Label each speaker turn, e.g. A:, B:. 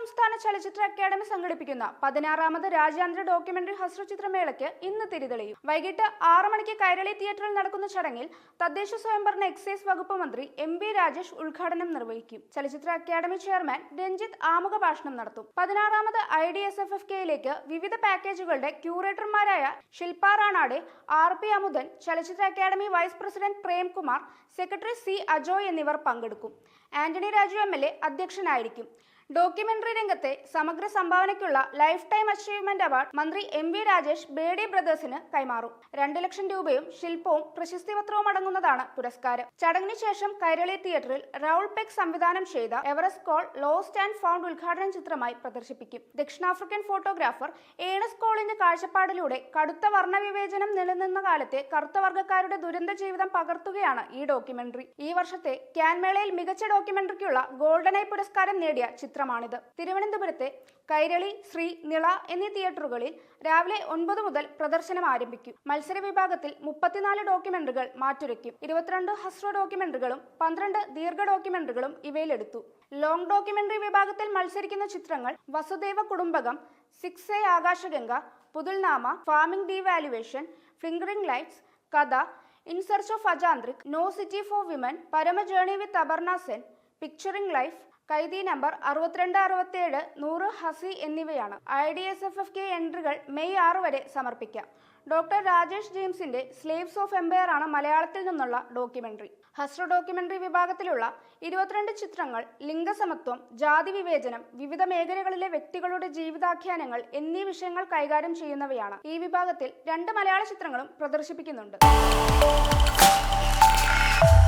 A: സംസ്ഥാന ചലച്ചിത്ര അക്കാദമി സംഘടിപ്പിക്കുന്ന പതിനാറാമത് രാജ്യാന്തര ഡോക്യുമെന്ററി ഹസ്രചിത്രമേളയ്ക്ക് ഇന്ന് തിരിതെളിയും വൈകിട്ട് ആറ് മണിക്ക് കൈരളി തിയേറ്ററിൽ നടക്കുന്ന ചടങ്ങിൽ തദ്ദേശ സ്വയംഭരണ എക്സൈസ് വകുപ്പ് മന്ത്രി എം ബി രാജേഷ് ഉദ്ഘാടനം നിർവഹിക്കും. ചലച്ചിത്ര അക്കാദമി ചെയർമാൻ രഞ്ജിത്ത് ആമുഖ ഭാഷണം നടത്തും. പതിനാറാമത് I D S F F കെയിലേക്ക് വിവിധ പാക്കേജുകളുടെ ക്യൂറേറ്റർമാരായ ശില്പ റാണാടെ ആർ പി അമുദൻ ചലച്ചിത്ര academy vice president Premkumar secretary C Ajoy എന്നിവർ പങ്കെടുക്കും. Antony Raju M L A അധ്യക്ഷനായിരിക്കും. ഡോക്യുമെന്ററി രംഗത്തെ സമഗ്ര സംഭാവനയ്ക്കുള്ള ലൈഫ് ടൈം അച്ചീവ്മെന്റ് അവാർഡ് മന്ത്രി എം വി രാജേഷ് ബേഡി ബ്രദേഴ്സിന് കൈമാറും. രണ്ട് ലക്ഷം രൂപയും ശില്പവും പ്രശസ്തി പത്രവും അടങ്ങുന്നതാണ് പുരസ്കാരം. ചടങ്ങിന് ശേഷം കൈരളി തിയേറ്ററിൽ റൗൾ പെക് സംവിധാനം ചെയ്ത Ernest Cole lost and found ഉദ്ഘാടന ചിത്രമായി പ്രദർശിപ്പിക്കും. ദക്ഷിണാഫ്രിക്കൻ ഫോട്ടോഗ്രാഫർ ഏണസ് കോളിന്റെ കാഴ്ചപ്പാടിലൂടെ കടുത്ത വർണവിവേചനം നിലനിന്ന കാലത്തെ കറുത്ത വർഗക്കാരുടെ ദുരന്ത ജീവിതം പകർത്തുകയാണ് ഈ ഡോക്യുമെന്ററി. ഈ വർഷത്തെ ക്യാൻമേളയിൽ മികച്ച ഡോക്യുമെന്ററിക്കുള്ള ഗോൾഡൻ ഐ പുരസ്കാരം നേടിയ ചിത്രമാണിത്. തിരുവനന്തപുരത്തെ കൈരളി ശ്രീ നിള എന്നീ തിയേറ്ററുകളിൽ രാവിലെ ഒൻപത് മുതൽ പ്രദർശനം ആരംഭിക്കും. മത്സര വിഭാഗത്തിൽ മുപ്പത്തിനാല് ഡോക്യുമെന്ററികൾ മാറ്റുരയ്ക്കും. ഇരുപത്തിരണ്ട് ഹസ്ര ഡോക്യുമെന്ററികളും പന്ത്രണ്ട് ദീർഘ ഡോക്യുമെന്ററികളും ഇവയിലെടുത്തു. ലോങ് ഡോക്യുമെന്ററി വിഭാഗത്തിൽ മത്സരിക്കുന്ന ചിത്രങ്ങൾ വസുദേവ Kutumbakam six A Akashganga പുതുൽനാമ farming devaluation fingering lights കഥ in search of Ajantrik no city for women Parama journey with Aparna Sen picturing life Kaithi number അറുപത്തിരണ്ട് അറുപത്തിയേഴ് നൂറ് ഹസി എന്നിവയാണ്. I D S F F K എൻട്രികൾ മെയ് ആറ് വരെ സമർപ്പിക്കാം. ഡോക്ടർ രാജേഷ് ജെയിംസിന്റെ സ്ലേവ്സ് ഓഫ് എംപയർ ആണ് മലയാളത്തിൽ നിന്നുള്ള ഡോക്യുമെന്ററി. ഹസ്ര ഡോക്യുമെന്ററി വിഭാഗത്തിലുള്ള ഇരുപത്തിരണ്ട് ചിത്രങ്ങൾ ലിംഗസമത്വം ജാതി വിവേചനം വിവിധ മേഖലകളിലെ വ്യക്തികളുടെ ജീവിതാഖ്യാനങ്ങൾ എന്നീ വിഷയങ്ങൾ കൈകാര്യം ചെയ്യുന്നവയാണ്. ഈ വിഭാഗത്തിൽ രണ്ട് മലയാള ചിത്രങ്ങളും പ്രദർശിപ്പിക്കുന്നുണ്ട്.